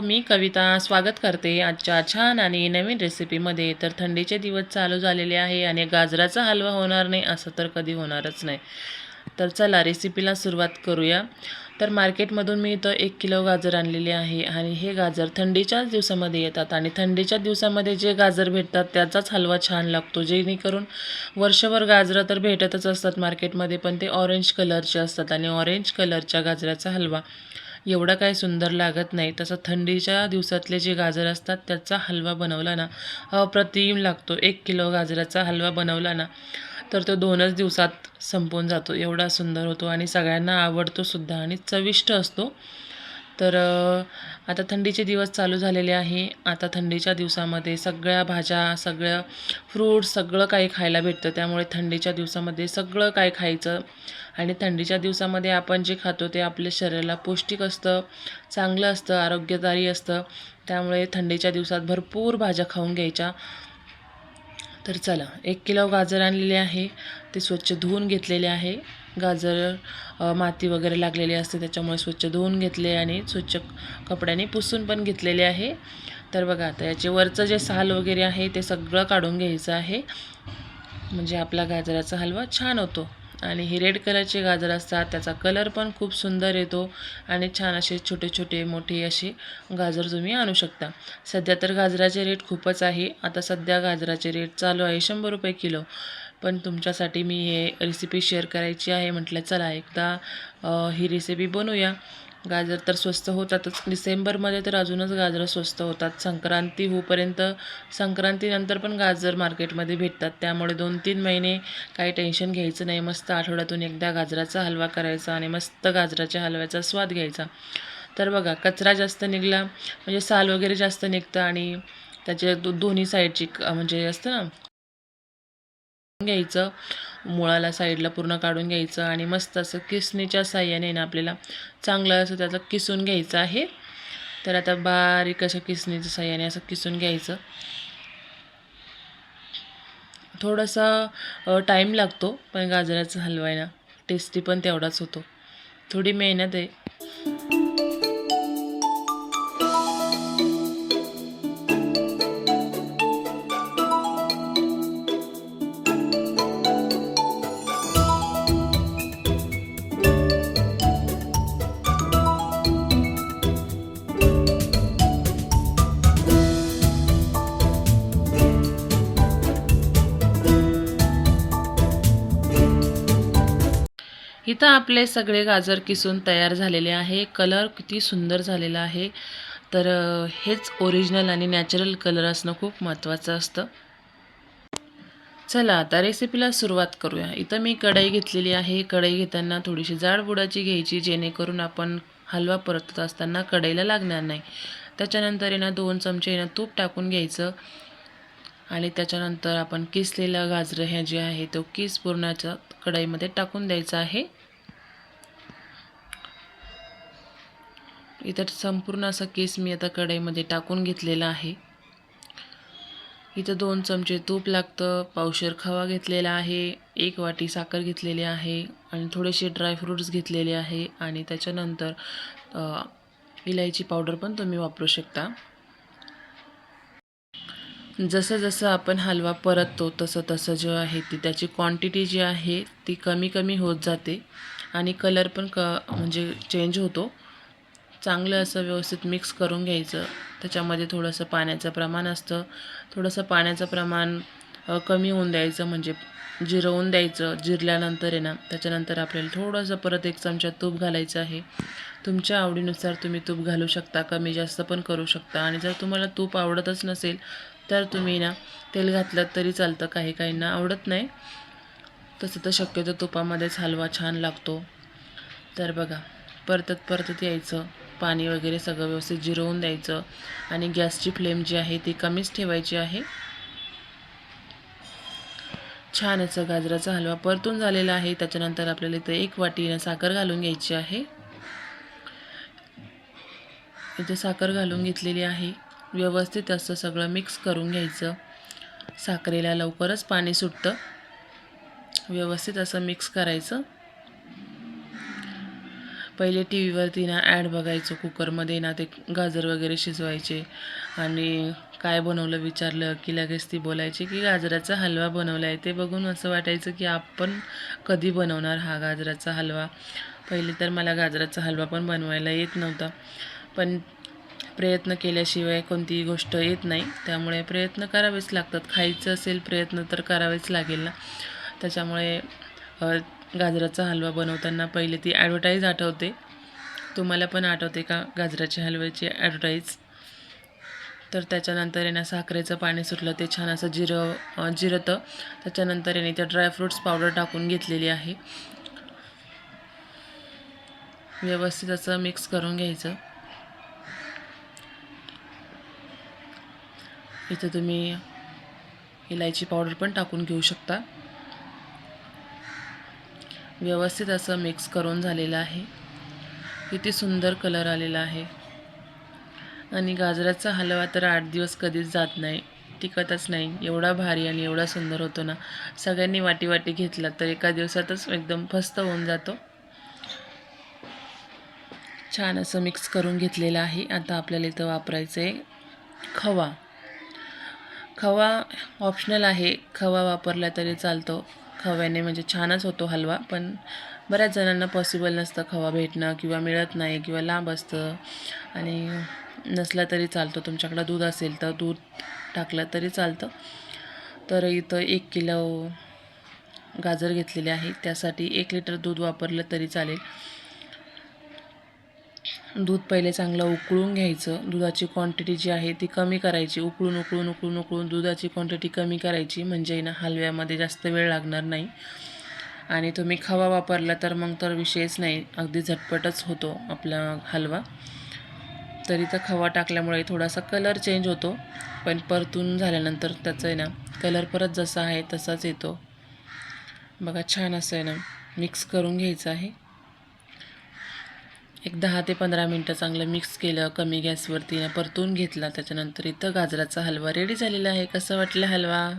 मी कविता स्वागत करते आजच्या छान आणि नवीन रेसिपीमध्ये तर थंडीचे दिवस चालू झालेले आहे आणि गाजराचा हलवा होणार नाही असं तर कधी होणारच नाही. तर चला रेसिपीला सुरुवात करूया. तर मार्केटमधून मी इथं एक किलो गाजर आणलेले आहे आणि हे गाजर थंडीच्याच दिवसामध्ये येतात आणि थंडीच्या दिवसामध्ये जे गाजर भेटतात त्याचाच हलवा छान लागतो जेणेकरून वर्षभर गाजरं तर भेटतच असतात मार्केटमध्ये पण ते ऑरेंज कलरचे असतात आणि ऑरेंज कलरच्या गाजराचा हलवा एवढा काही सुंदर लागत नाही. तसं थंडीच्या दिवसातले जे गाजर असतात त्याचा हलवा बनवला ना अप्रतिम लागतो. एक किलो गाजराचा हलवा बनवला ना तर तो दोनच दिवसात संपून जातो. एवढा सुंदर होतो आणि सगळ्यांना आवडतो सुद्धा आणि चविष्ट असतो. तर आता थंडीचे दिवस चालू झालेले आहे. आता थंडीच्या दिवसामध्ये सगळ्या भाज्या सगळ्या फ्रूट्स सगळं काही खायला भेटतं. त्यामुळे थंडीच्या दिवसामध्ये सगळं काय खायचं आणि थंडीच्या दिवसामध्ये आपण जे खातो ते आपल्या शरीराला पौष्टिक असतं चांगलं असतं आरोग्यदायी असतं. त्यामुळे थंडीच्या दिवसात भरपूर भाज्या खाऊन घ्यायच्या. तर चला एक किलो गाजर आणलेले आहे. ते स्वच्छ धुवून घेतलेले आहे. गाजर माती वगैरे लागलेली असते त्याच्यामुळे स्वच्छ धुवून घेतले आणि स्वच्छ कपड्याने पुसून पण घेतलेले आहे. तर बघा आता याचे वरचं जे साल वगैरे आहे ते सगळं काढून घ्यायचं आहे. म्हणजे आपला गाजराचा हलवा छान होतो. आणि हे रेड कलरचे गाजर असतात त्याचा कलर पण खूप सुंदर येतो. आणि छान असे छोटे छोटे मोठे असे गाजर तुम्ही आणू शकता. सध्या तर गाजराचे रेट खूपच आहे. आता सध्या गाजराचे रेट चालू आहे शंभर रुपये किलो. पण तुमच्यासाठी मी हे रेसिपी शेअर करायची आहे. म्हटलं चला एकदा ही रेसिपी बनवूया. गाजर तर स्वस्त होतातच. डिसेंबरमध्ये तर अजूनच गाजरं स्वस्त होतात. संक्रांती होईपर्यंत संक्रांतीनंतर पण गाजर मार्केटमध्ये भेटतात. त्यामुळे दोन तीन महिने काही टेन्शन घ्यायचं नाही. मस्त आठवड्यातून एकदा गाजराचा हलवा करायचा आणि मस्त गाजराच्या हलव्याचा स्वाद घ्यायचा. तर बघा कचरा जास्त निघला म्हणजे साल वगैरे जास्त निघतं आणि त्याच्या दो दोन्ही साईडची म्हणजे असतं ना घ्यायचं मुळाला साईडला पूर्ण काढून घ्यायचं आणि मस्त असं किसणीच्या साह्याने ना आपल्याला चांगलं असं त्याचं किसून घ्यायचं आहे. तर आता बारीक अशा किसणीच्या साह्याने असं किसून घ्यायचं. थोडासा टाईम लागतो पण गाजराचा हलवायला. टेस्टी पण तेवढाच होतो. थोडी मेहनत आहे. इथं आपले सगळे गाजर किसून तयार झालेले आहे. कलर किती सुंदर झालेला आहे. तर हेच ओरिजिनल आणि नॅचरल कलर असणं खूप महत्त्वाचं असतं. चला आता रेसिपीला सुरुवात करूया. इथं मी कढई घेतलेली आहे. कढई घेताना थोडीशी जाड बुडाची घ्यायची जेणेकरून आपण हलवा परतत असताना कढईला लागणार नाही. त्याच्यानंतर येणं दोन चमचे येणं तूप टाकून घ्यायचं. आणि त्याच्यानंतर आपण किसलेलं गाजरं हे जे आहे तो किस पूर्णाच्या कढईमध्ये टाकून द्यायचा आहे. इथं संपूर्ण असा केस मी आता कढईमध्ये टाकून घेतलेला आहे. इथं दोन चमचे तूप लागतं पावशर खवा घेतलेला आहे एक वाटी साखर घेतलेली आहे आणि थोडेसे ड्रायफ्रूट्स घेतलेले आहे आणि त्याच्यानंतर इलायची पावडर पण तुम्ही वापरू शकता. जसं जसं आपण हलवा परततो तसं तसं जे आहे ती त्याची क्वांटिटी जी आहे ती कमी कमी होत जाते आणि कलर पण क म्हणजे चेंज होतो. चांगलं असं व्यवस्थित मिक्स करून घ्यायचं. त्याच्यामध्ये थोडंसं पाण्याचं प्रमाण असतं. थोडंसं पाण्याचं प्रमाण कमी होऊन द्यायचं म्हणजे जिरवून द्यायचं. जिरल्यानंतर आहे ना त्याच्यानंतर आपल्याला थोडंसं परत एक चमचा तूप घालायचं आहे. तुमच्या आवडीनुसार तुम्ही तूप घालू शकता कमी जास्त पण करू शकता. आणि जर तुम्हाला तूप आवडतच नसेल तर तुम्ही ना तेल घातलं तरी चालतं. काही काहींना आवडत नाही. तसं तर शक्यतो तुपामध्येच हलवा छान लागतो. तर बघा परतत परतत यायचं. पाणी वगैरे सगळं व्यवस्थित जिरवून द्यायचं आणि गॅसची फ्लेम जी आहे ती कमीच ठेवायची आहे. छान असं गाजराचा हलवा परतून झालेला आहे. त्याच्यानंतर आपल्याला इथं एक वाटी साखर घालून घ्यायची आहे. इथे साखर घालून घेतलेली आहे. व्यवस्थित असं सगळं मिक्स करून घ्यायचं. साखरेला लवकरच पाणी सुटतं. व्यवस्थित असं मिक्स करायचं. पहिले टी व्हीवरती ना ॲड बघायचो कुकरमध्ये ना ते गाजर वगैरे शिजवायचे. आणि काय बनवलं विचारलं की लगेच ती बोलायची की गाजराचा हलवा बनवला आहे ते बघून असं वाटायचं की आपण कधी बनवणार हा गाजराचा हलवा. पहिले तर मला गाजराचा हलवा पण बनवायला येत नव्हता. पण प्रयत्न केल्याशिवाय कोणतीही गोष्ट येत नाही. त्यामुळे प्रयत्न करावेच लागतात. खायचं असेल प्रयत्न तर करावेच लागेल ना. त्याच्यामुळे गाजराचा हलवा बनवताना पहिले ती ॲडव्हर्टाईज आठवते. तुम्हाला पण आठवते का गाजराच्या हलव्याची ॲडव्हर्टाईज तर त्याच्यानंतर यानं साखरेचं पाणी सुटलं ते छान असं जिरं जिरतं. त्याच्यानंतर याने त्या ड्रायफ्रूट्स पावडर टाकून घेतलेली आहे. व्यवस्थित असं मिक्स करून घ्यायचं. इथं तुम्ही इलायची पावडर पण टाकून घेऊ शकता. व्यवस्थित असं मिक्स करून झालेलं आहे. किती सुंदर कलर आलेला आहे. आणि गाजराचा हलवा तर आठ दिवस कधीच जात नाही. टिकतच नाही. एवढा भारी आणि एवढा सुंदर होतो ना. सगळ्यांनी वाटी वाटी घेतला तर एका दिवसातच एकदम फस्त होऊन जातो. छान असं मिक्स करून घेतलेलं आहे. आता आपल्याला इथं वापरायचं आहे खवा. खवा ऑप्शनल आहे. खवा वापरला तरी चालतो. खव्याने म्हणजे छानच होतो हलवा पण बऱ्याच जणांना पॉसिबल नसतं खवा भेटणं किंवा मिळत नाही किंवा लांब असतं. आणि नसला तरी चालतो. तुमच्याकडं दूध असेल तर दूध टाकलं तरी चालतं. तर इथं एक किलो गाजर घेतलेले आहे. त्यासाठी एक लिटर दूध वापरलं तरी चालेल. दूध पहिले चांगलं उकळून घ्यायचं. दुधाची क्वांटिटी जी आहे ती कमी करायची. उकळून उकळून उकळून उकळून दुधाची क्वांटिटी कमी करायची. म्हणजे ना हलव्यामध्ये जास्त वेळ लागणार नाही. आणि तुम्ही खवा वापरला तर मग तर विषयच नाही. अगदी झटपटच होतो आपला हलवा. तरी तर खवा टाकल्यामुळे थोडासा कलर चेंज होतो. पण परतून झाल्यानंतर त्याचं आहे ना कलर परत जसा आहे तसाच येतो. बघा छान असं आहे ना मिक्स करून घ्यायचं आहे. एक दहा ते पंधरा मिनटं चांगलं मिक्स केलं कमी गॅसवरती परतून घेतला. त्याच्यानंतर इथं गाजराचा हलवा रेडी झालेला आहे. कसं वाटलं हलवा?